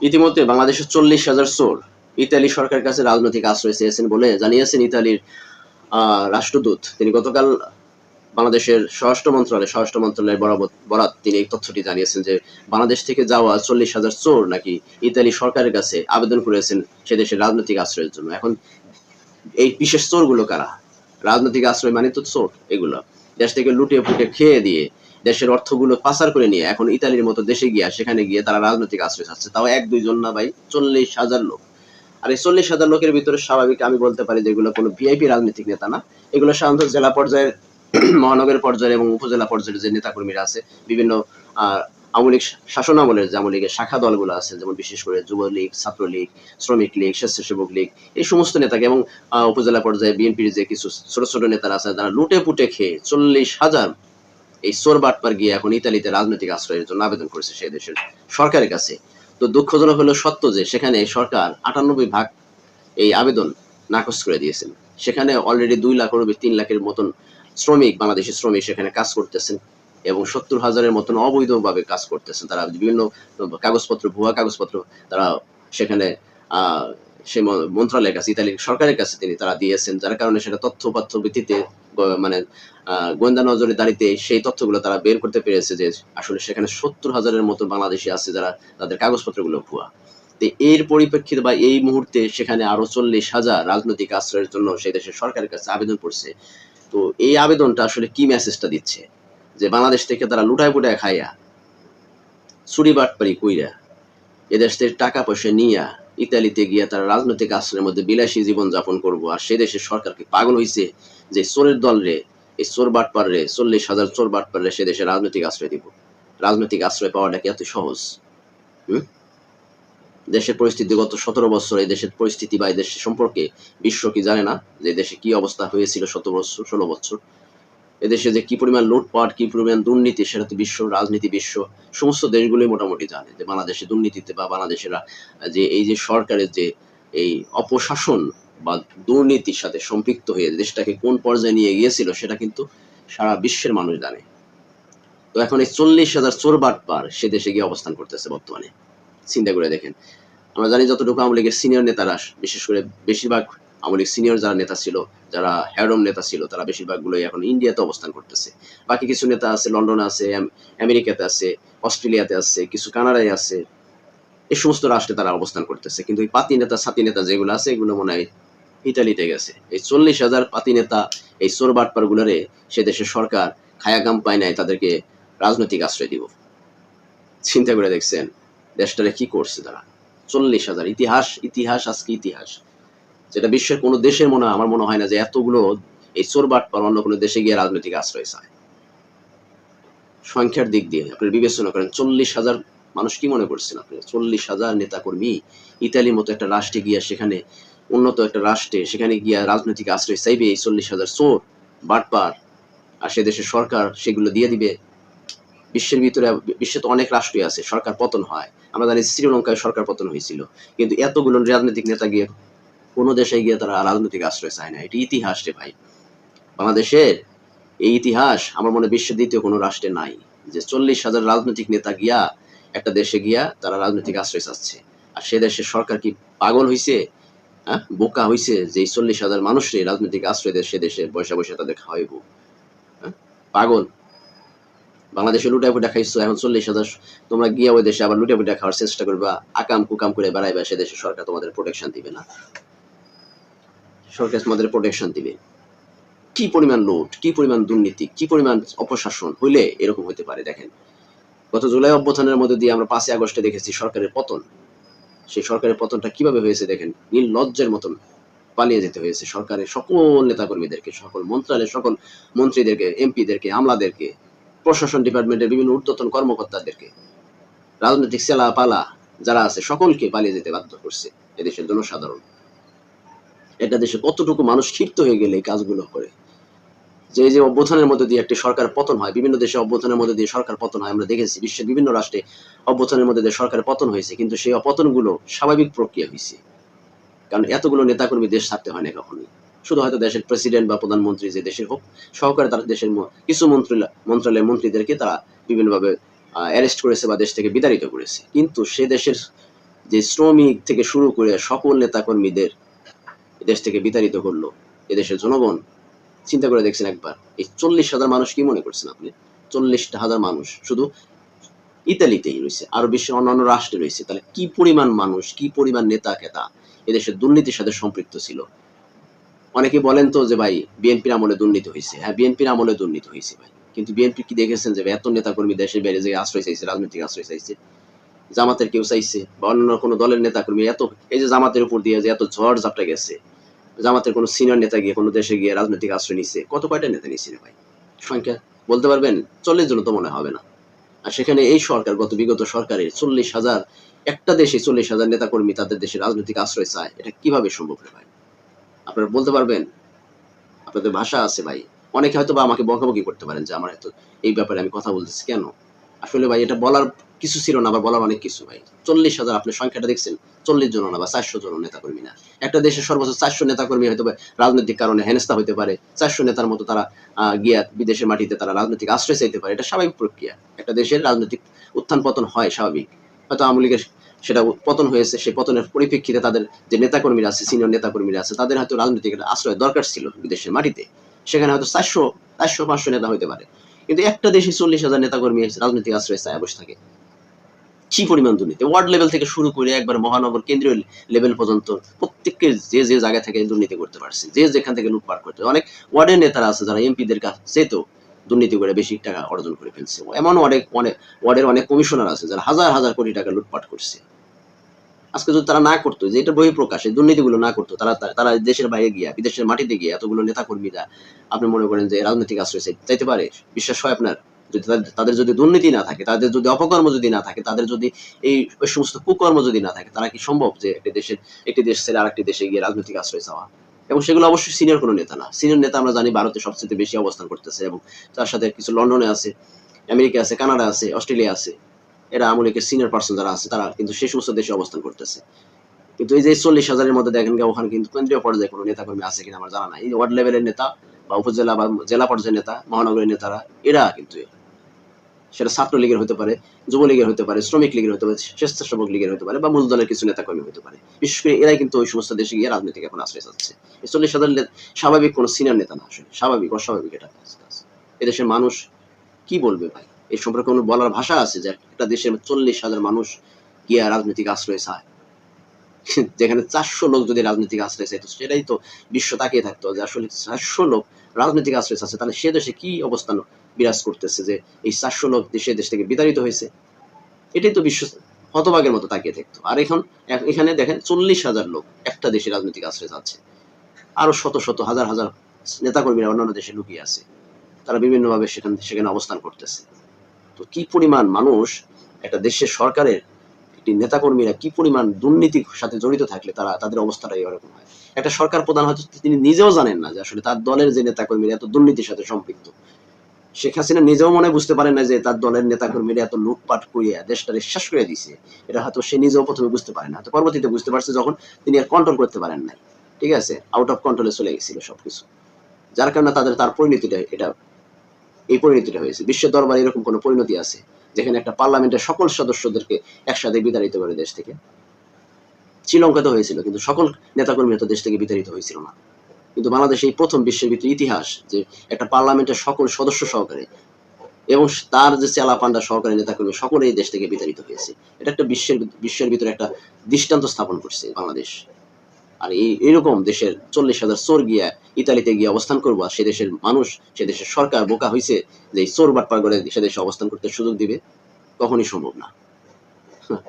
ইতিমধ্যে বাংলাদেশের চল্লিশ হাজার চোর ইতালি সরকারের কাছে রাজনৈতিক আশ্রয় চেয়েছেন বলে জানিয়েছেন ইতালির রাষ্ট্রদূত। তিনি গতকাল বাংলাদেশের স্বরাষ্ট্র মন্ত্রণালয়, স্বরাষ্ট্র মন্ত্রণালয়ের বরাবর, বরাত তিনি এই তথ্যটি জানিয়েছেন যে বাংলাদেশ থেকে যাওয়া চল্লিশ হাজার চোর নাকি ইতালি সরকারের কাছে আবেদন করেছেন সে দেশের রাজনৈতিক আশ্রয়ের জন্য। এখন এই বিশেষ চোরগুলো কারা? রাজনৈতিক আশ্রয় মানে তো চোর এগুলো। দেশ থেকে লুটে ফুটে খেয়ে দিয়ে দেশের অর্থগুলো পাচার করে নিয়ে এখন ইতালির মতো দেশে গিয়া সেখানে গিয়ে তারা রাজনৈতিক আশ্রয় চাচ্ছে। তাও এক দুইজন না ভাই, চল্লিশ হাজার লোক। আর এই চল্লিশ হাজার লোকের ভিতরে স্বাভাবিক আমি বলতে পারি যে এগুলো কোনো ভিআইপি রাজনৈতিক নেতা না। এগুলো সাধারণত জেলা পর্যায়ের, মহানগর পর্যায়ে এবং উপজেলা পর্যায়ের যে নেতাকর্মীরা আছে, বিভিন্ন আওয়ামী লীগ শাসন আমলের যে আওয়ামী শাখা দলগুলো আছে, যেমন বিশেষ করে যুবলীগ, ছাত্রলীগ, শ্রমিক লীগ, স্বেচ্ছাসেবক লীগ, এই সমস্ত নেতাকে এবং উপজেলা পর্যায়ে বিএনপির যে কিছু ছোট ছোট নেতারা আছে তারা লুটে পুটে খেয়ে চল্লিশ হাজার এই চোর বাটপার গিয়ে এখন ইতালিতে রাজনৈতিক আশ্রয়ের জন্য আবেদন করেছে সেই দেশের সরকারের কাছে। তো দুঃখজনক হলো সত্য যে, সেখানে সরকার আটানব্বই ভাগ এই আবেদন নাকচ করে দিয়েছেন। সেখানে অলরেডি দুই লাখের তিন লাখের মতন শ্রমিক, বাংলাদেশি শ্রমিক সেখানে কাজ করতেছেন এবং সত্তর হাজারের মতন অবৈধভাবে কাজ করতেছেন। তারা বিভিন্ন কাগজপত্র, ভুয়া কাগজপত্র তারা সেখানে আহ, সেই ম- মন্ত্রণালয়ের কাছে ইতালির সরকারের কাছে তিনি তারা দিয়েছেন যার কারণে সেটা তথ্য পাথ্য ভিত্তিতে মানে গোয়েন্দা নজরে দাঁড়িতে সেই তথ্যগুলো তারা বের করতে পেরেছে যে আসলে সেখানে সত্তর হাজারের মতো বাংলাদেশি আছে যারা তাদের কাগজপত্রগুলো ভুয়া। তো এর পরিপ্রেক্ষিতে বা এই মুহূর্তে সেখানে আরও চল্লিশ হাজার রাজনৈতিক আশ্রয়ের জন্য সেই দেশের সরকারের কাছে আবেদন করছে তো এই আবেদনটা আসলে কি মেসেজটা দিচ্ছে? যে বাংলাদেশ থেকে তারা লুটায় পুটায় খাইয়া চুরি বাটপারি কইরা এদেশ থেকে টাকা পয়সা নিয়া ইতালিতে গিয়া তারা রাজনৈতিক আশ্রয়ের মধ্যে বিলাসী জীবন যাপন করব। আর সে দেশের সরকার কি পাগল হইছে যে চোরের দল রে, এই চোর বাটপার রে, চল্লিশ হাজার চোর বাটপার রে সে দেশে রাজনৈতিক আশ্রয় দিব। রাজনৈতিক আশ্রয় পাওয়াটা কি এত সহজ? হুম? দেশের পরিস্থিতি গত সতেরো বছর, এই দেশের পরিস্থিতি বা এই দেশের সম্পর্কে বিশ্ব কি জানে না যে দেশে কি অবস্থা হয়েছিল সতেরো বছর, ষোলো বছর? এদেশে যে কি পরিমাণ লুটপাট, কি পরিমাণ দুর্নীতি, সেটা তো বিশ্ব, রাজনীতি, বিশ্ব সমস্ত দেশগুলোই মোটামুটি জানে যে বাংলাদেশে দুর্নীতিতে বা বাংলাদেশেরা যে এই যে সরকারের যে এই অপশাসন বা দুর্নীতির সাথে সম্পৃক্ত হয়ে দেশটাকে কোন পর্যায়ে নিয়ে গিয়েছিল, সেটা কিন্তু সারা বিশ্বের মানুষ জানে। তো এখন এই চল্লিশ হাজার চোর বাটপার সে দেশে গিয়ে অবস্থান করতেছে বর্তমানে। চিন্তা করে দেখেন। আমরা জানি যতটুকু আওয়ামী লীগের সিনিয়র নেতারা, বিশেষ করে বেশিরভাগ আওয়ামী সিনিয়র যারা নেতা ছিল, যারা হ্যাডম নেতা ছিল, তারা বেশিরভাগগুলোই এখন ইন্ডিয়াতে অবস্থান করতেছে। বাকি কিছু নেতা আছে লন্ডনে আছে আমেরিকাতে আছে অস্ট্রেলিয়াতে আছে, কিছু কানাডায় আছে। এই সমস্ত রাষ্ট্রে তারা অবস্থান করতেছে। কিন্তু এই পাতি নেতা সাতি নেতা যেগুলো আছে, এগুলো মনে হয় ইটালিতে গেছে। এই চল্লিশ হাজার পাতি নেতা এই চোর বাটপার গুলারে সে দেশের সরকার খায়া গাম পায় নাই, তাদেরকে রাজনৈতিক আশ্রয় দিব। চিন্তা করে দেখছেন, দেশটারে কি করছে তারা? চল্লিশ হাজার। ইতিহাস ইতিহাস, আজকে ইতিহাস। যেটা বিশ্বের কোনো দেশের মনে আমার মনে হয় না যে এতগুলো এই চোর বাটপার অন্য কোনো দেশে গিয়ে রাজনৈতিক আশ্রয় চায়। সংখ্যার দিক দিয়ে আপনি বিবেচনা করেন, চল্লিশ হাজার মানুষ কি মনে করছেন আপনি? চল্লিশ হাজার নেতাকর্মী ইতালির মতো একটা রাষ্ট্রে গিয়া সেখানে, উন্নত একটা রাষ্ট্রে সেখানে গিয়া রাজনৈতিক আশ্রয় চাইবে এই চল্লিশ হাজার চোর বাটপার আর সে দেশের সরকার সেগুলো দিয়ে দিবে। বিশ্বের ভিতরে, বিশ্বে তো অনেক রাষ্ট্রই আছে, সরকার পতন হয়। আমরা জানি শ্রীলঙ্কায় সরকার পতন হয়েছিল। কিন্তু এতগুলো রাজনৈতিক নেতা গিয়ে কোনো দেশে গিয়ে তারা রাজনৈতিক আশ্রয় চায় না। এটি ইতিহাস রে ভাই। বাংলাদেশের এই ইতিহাস আমার মনে বিশ্বের দ্বিতীয় কোনো রাষ্ট্রে নাই। যে চল্লিশ হাজার রাজনৈতিক নেতা গিয়া একটা দেশে গিয়া তারা রাজনৈতিক আশ্রয় চাচ্ছে। আর সে দেশের সরকার কি পাগল হইছে? হ্যাঁ? বোকা হইছে যে এই চল্লিশ হাজার মানুষরে রাজনৈতিক আশ্রয় দেয় সে দেশে বসে বসে তাদের খাওয়াইব। হ্যাঁ? পাগল। বাংলাদেশে লুটা ফুটা খাইছো, এখন চল্লিশ হাজার তোমরা গিয়া ওই দেশে আবার লুটা ফুটা খাওয়ার চেষ্টা করবা, আকাম কুকাম করে বেড়াইবা, সে দেশে সরকার তোমাদের প্রোটেকশন দিবে না। সরকার তোমাদের প্রোটেকশন দিবে। কি পরিমাণ লুট কি পরিমাণ দুর্নীতি, কি পরিমাণ অপশাসন হইলে এরকম হতে পারে, দেখেন। গত জুলাই অভ্যুত্থানের মধ্যে দিয়ে আমরা পাঁচই আগস্টে দেখেছি সরকারের পতন। সেই সরকারের পতনটা কীভাবে হয়েছে দেখেন, নীল লজ্জের মতন পালিয়ে যেতে হয়েছে সরকারের সকল নেতাকর্মীদেরকে, সকল মন্ত্রণালয়ের সকল মন্ত্রীদেরকে, এমপিদেরকে, আমলাদেরকে, প্রশাসন ডিপার্টমেন্টের বিভিন্ন ঊর্ধ্বতন কর্মকর্তাদেরকে, রাজনৈতিক সেলা পালা যারা আছে সকলকে পালিয়ে যেতে বাধ্য করছে এদেশের জনসাধারণ। এটা দেশে কতটুকু মানুষ ক্ষিপ্ত হয়ে গেলে এই কাজগুলো করে? যে যে অভ্যুত্থানের মধ্যে দিয়ে একটি সরকার পতন হয়, বিভিন্ন দেশে অভ্যুত্থানের মধ্যে দিয়ে সরকার পতন হয়, আমরা দেখেছি, বিশ্বের বিভিন্ন রাষ্ট্রে অভ্যুত্থানের মধ্যে দিয়ে সরকার পতন হয়েছে, কিন্তু সেই অপতনগুলো স্বাভাবিক প্রক্রিয়া হয়েছে কারণ এতগুলো নেতাকর্মী দেশ ছাড়তে হয় না কখনোই। শুধু হয়তো দেশের প্রেসিডেন্ট বা প্রধানমন্ত্রী যে দেশের হোক, সহকারে তারা দেশের কিছু মন্ত্রী মন্ত্রণালয়ের মন্ত্রীদেরকে তারা বিভিন্নভাবে অ্যারেস্ট করেছে বা দেশ থেকে বিতাড়িত করেছে। কিন্তু সে দেশের যে শ্রমিক থেকে শুরু করে সকল নেতাকর্মীদের দেশ থেকে বিতাড়িত করল এদেশের জনগণ। চিন্তা করে দেখছেন একবার, এই চল্লিশ হাজার মানুষ কি মনে করছেন আপনি? চল্লিশটা হাজার মানুষ, শুধু ইতালিতেই রয়েছে আরও বিশ্বের অন্যান্য রাষ্ট্রে রয়েছে, তাহলে কি পরিমাণ মানুষ, কি পরিমাণ নেতা, কেতা? এদেশের দুর্নীতির সাথে সম্পৃক্ত ছিল। অনেকে বলেন তো যে, ভাই, বিএনপির আমলে দুর্নীতি হয়েছে। হ্যাঁ বিএনপির আমলে দুর্নীতি হয়েছে, ভাই। কিন্তু বিএনপি কি দেখেছেন যে, এত নেতাকর্মী দেশের বাইরে যে আশ্রয় চাইছে, রাজনৈতিক আশ্রয় চাইছে? জামাতের কেউ চাইছে? বা অন্য কোনো দলের নেতাকর্মী এত, এই যে জামাতের উপর দিয়ে যে এত ঝড় ঝাপটা গেছে জামাতের কোনো সিনিয়র নেতা গিয়ে কোনো দেশে গিয়ে রাজনৈতিক আশ্রয় নিচ্ছে কত কয়টা নেতা নিচ্ছে ভাই? সংখ্যা? বলতে পারবেন, চল্লিশ জন তো মনে হবে না। আর সেখানে এই সরকার, গত বিগত সরকারের চল্লিশ হাজার, একটা দেশে চল্লিশ হাজার নেতাকর্মী তাদের দেশে রাজনৈতিক আশ্রয় চায়, এটা কীভাবে সম্ভব রে ভাই? আপনারা বলতে পারবেন? আপনাদের ভাষা আছে ভাই। অনেকে হয়তো বা আমাকে বকাবকি করতে পারেন যে, আমার এত, এই ব্যাপারে আমি কথা বলতেছি কেন? আসলে ভাই, এটা বলার কিছু ছিল না, আবার বলার অনেক কিছু ভাই চল্লিশ হাজার আপনি সংখ্যাটা দেখছেন, চল্লিশ জন না বা চারশো জন নেতাকর্মী না একটা দেশের সর্বোচ্চ চারশো নেতাকর্মী হয়তো রাজনৈতিক কারণে হেনস্থা হতে পারে, চারশো নেতার মতো তারা গিয়া বিদেশের মাটিতে তারা রাজনৈতিক আশ্রয় চাইতে পারে, এটা স্বাভাবিক প্রক্রিয়া। একটা দেশের রাজনৈতিক উত্থান পতন হয় স্বাভাবিক। হয়তো আওয়ামী লীগের সেটা পতন হয়েছে, সেই পতনের পরিপ্রেক্ষিতে তাদের যে নেতাকর্মীরা আছে সিনিয়র নেতাকর্মীরা আছে, তাদের হয়তো রাজনৈতিক আশ্রয় দরকার ছিল বিদেশের মাটিতে। সেখানে হয়তো চারশো চারশো, পাঁচশো নেতা হতে পারে। কিন্তু একটা দেশে চল্লিশ হাজার নেতাকর্মী রাজনৈতিক আশ্রয় চায়, বসে থাকে। কি পরিমাণ দুর্নীতি ওয়ার্ড লেভেল থেকে শুরু করে একবার মহানগর কেন্দ্রীয় লেভেল পর্যন্ত প্রত্যেককে যে যে জায়গা থেকে দুর্নীতি করতে পারছে, যে যেখান থেকে লুটপাট করতে অনেক ওয়ার্ডের নেতারা আছে যারা এমপিদের কাছে তো দুর্নীতি করে বেশি টাকা অর্জন করে ফেলছে। এমন অনেক অনেক ওয়ার্ডের অনেক কমিশনার আছে যারা হাজার হাজার কোটি টাকা লুটপাট করছে। আজকে যদি তারা না করতো, যে এটা বহিঃপ্রকাশ, এই দুর্নীতিগুলো না করতো, তারা তারা দেশের বাইরে গিয়া, বিদেশের মাটিতে গিয়ে এতগুলো নেতাকর্মীরা আপনি মনে করেন যে রাজনৈতিক আশ্রয় চাইতে পারে? বিশ্বাস হয় আপনার? যদি তাদের- যদি দুর্নীতি না থাকে, তাদের যদি অপকর্ম যদি না থাকে, তাদের যদি এই ওই সমস্ত কুকর্ম যদি না থাকে, তারা কি সম্ভব যে একটি দেশের, একটি দেশ ছেড়ে আরেকটি দেশে গিয়ে রাজনৈতিক আশ্রয় চাওয়া? এবং সেগুলো অবশ্যই সিনিয়র কোনো নেতা না। সিনিয়র নেতা আমরা জানি ভারতে সবচেয়ে বেশি অবস্থান করতেছে এবং তার সাথে কিছু লন্ডনে আছে, আমেরিকা আছে, কানাডা আছে, অস্ট্রেলিয়া আছে। এরা আমলিকের সিনিয়র পার্সন যারা আছে, তারা কিন্তু সেই সমস্ত দেশে অবস্থান করতেছে। কিন্তু এই যে চল্লিশ হাজারের মধ্যে দেখেন ওখানে কিন্তু কেন্দ্রীয় পর্যায়ে কোনো নেতাকর্মী আছে কিনা আমার জানা নাই। ওয়ার্ড লেভেলের নেতা বা উপজেলা বা জেলা পর্যায়ের নেতা, মহানগরের নেতারা, এরা কিন্তু সেটা ছাত্রলীগের হতে পারে, যুবলীগের হতে পারে, শ্রমিক লীগের হতে পারে স্বেচ্ছাসেবক লীগের হতে পারে বা মূল দলের কিছু নেতাকর্মী হতে পারে। বিশেষ করে এরাই কিন্তু ওই সমস্ত দেশে গিয়ে রাজনীতিকে এখন আশ্রয় চাচ্ছে। চল্লিশ হাজার স্বাভাবিক কোনো সিনিয়র নেতা না আসলে, স্বাভাবিক, অস্বাভাবিক এটা এদেশের মানুষ কি বলবে ভাই? এই সম্পর্কে কোনো বলার ভাষা আছে যে একটা দেশের চল্লিশ হাজার মানুষ গিয়ে রাজনৈতিক আশ্রয় চায়? যেখানে চারশো লোক যদি রাজনৈতিক আশ্রয় চাইতো, সেটাই তো বিশ্ব তাকিয়ে থাকতো যে আসলে চারশো লোক রাজনৈতিক আশ্রয় চাচ্ছে, তাহলে সে দেশে কি অবস্থান বিরাজ করতেছে যে এই চারশো লোক দেশে দেশ থেকে বিতাড়িত হয়েছে? এটাই তো বিশ্ব হতবাগের মতো তাকিয়ে থাকতো। আর এখন, এখানে দেখেন চল্লিশ হাজার লোক একটা দেশে রাজনৈতিক আশ্রয় চাচ্ছে। আরও শত শত, হাজার হাজার নেতাকর্মীরা অন্যান্য দেশে লুকিয়ে আছে। তারা বিভিন্নভাবে সেখানে সেখানে অবস্থান করতেছে। তো কি পরিমাণ মানুষ একটা দেশের সরকারের একটি নেতাকর্মীরা কি পরিমাণ দুর্নীতির সাথে জড়িত থাকলে তারা, তাদের অবস্থাটা এরকম হয়? একটা সরকার প্রধান হয়তো তিনি নিজেও জানেন না যে আসলে তার দলের যে নেতাকর্মীরা এত দুর্নীতির সাথে সম্পৃক্ত। শেখ হাসিনা নিজেও মনে বুঝতে পারেন না যে তার দলের নেতাকর্মীরা এত লুটপাট করিয়া দেশটা শেষ করে দিছে এটা হয়তো সে নিজেও প্রথমে বুঝতে পারে না। তো পরবর্তীতে বুঝতে পারছে যখন তিনি আর কন্ট্রোল করতে পারেন নাই। ঠিক আছে? আউট অফ কন্ট্রোলে চলে গেছিল সবকিছু। যার কারণে তাদের, তার পরিণতিটা, এটা, এই পরিণতিটা হয়েছে। বিশ্ব দরবারে এরকম কোনো পরিণতি আছে? যেখানে একটা পার্লামেন্টের সকল সদস্যদেরকে একসাথে বিতাড়িত করে দেশ থেকে। শ্রীলঙ্কাতে হয়েছিল, কিন্তু সকল নেতাকর্মী তো দেশ থেকে বিতাড়িত হয়েছিল না। কিন্তু বাংলাদেশ এই প্রথম বিশ্বের ভিতরে ইতিহাস যে একটা পার্লামেন্টের সকল সদস্য সহকারে এবং তার যে চেলা পান্ডা সহকারী নেতাকর্মী, সকলেই দেশ থেকে বিতাড়িত হয়েছে। এটা একটা বিশ্বের বিশ্বের ভিতরে একটা দৃষ্টান্ত স্থাপন করছে বাংলাদেশ। আর এই এরকম দেশের চল্লিশ হাজার চোর গিয়া ইতালিতে গিয়ে অবস্থান করব, আর সে দেশের মানুষ, সে দেশের সরকার বোকা হয়েছে যে এই চোর বাটপার করে সে দেশে অবস্থান করতে সুযোগ দিবে, কখনই সম্ভব না। হ্যাঁ।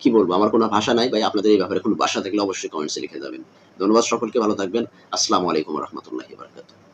কি বলব, আমার কোনো ভাষা নাই ভাই, আপনাদের এই ব্যাপারে কোনো ভাষা থাকলে অবশ্যই কমেন্টসে লিখে যাবেন। ধন্যবাদ সকলকে, ভালো থাকবেন। আসসালামু আলাইকুম রহমতুল্লাহ বারকাতুহ।